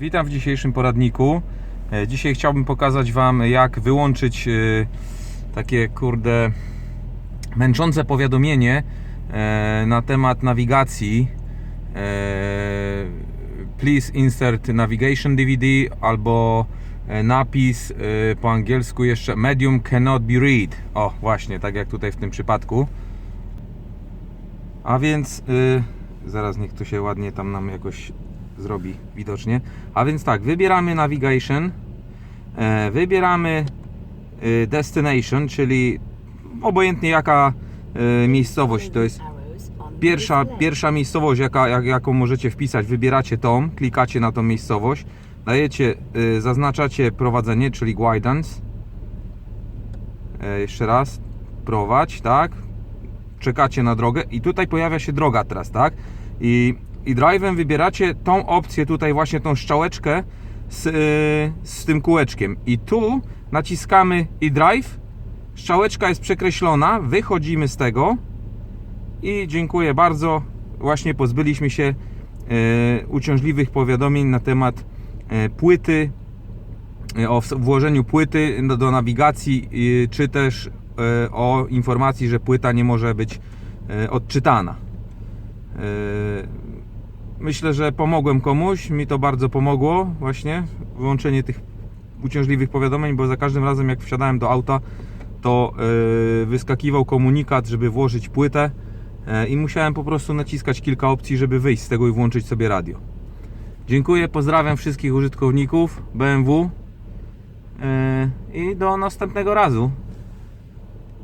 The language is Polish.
Witam w dzisiejszym poradniku. E, Dzisiaj chciałbym pokazać Wam, jak wyłączyć e, takie kurde męczące powiadomienie e, na temat nawigacji. Please insert navigation DVD albo napis po angielsku jeszcze medium cannot be read. O, właśnie, tak jak tutaj w tym przypadku. A więc y, zaraz niech to się ładnie tam nam jakoś zrobi widocznie. A więc tak, wybieramy navigation, e, wybieramy y, destination, czyli obojętnie jaka y, miejscowość to jest. Pierwsza, pierwsza miejscowość, jaka, jak, jaką możecie wpisać, wybieracie tą, klikacie na tą miejscowość, dajecie, zaznaczacie prowadzenie, czyli guidance. E, jeszcze raz, prowadź, tak? czekacie na drogę i tutaj pojawia się droga teraz, tak? I, i drive'em wybieracie tą opcję tutaj właśnie tą strzałeczkę z, yy, z tym kółeczkiem. I tu naciskamy i drive. Strzałeczka jest przekreślona. Wychodzimy z tego. I dziękuję bardzo. Właśnie pozbyliśmy się yy, uciążliwych powiadomień na temat yy, płyty o włożeniu płyty do, nawigacji, czy też o informacji, że płyta nie może być odczytana. Myślę, że pomogłem komuś, mi to bardzo pomogło właśnie wyłączenie tych uciążliwych powiadomień, bo za każdym razem jak wsiadałem do auta, to yy, wyskakiwał komunikat, żeby włożyć płytę yy, i musiałem po prostu naciskać kilka opcji, żeby wyjść z tego i włączyć sobie radio. Dziękuję, pozdrawiam wszystkich użytkowników BMW. Yy, I do następnego razu.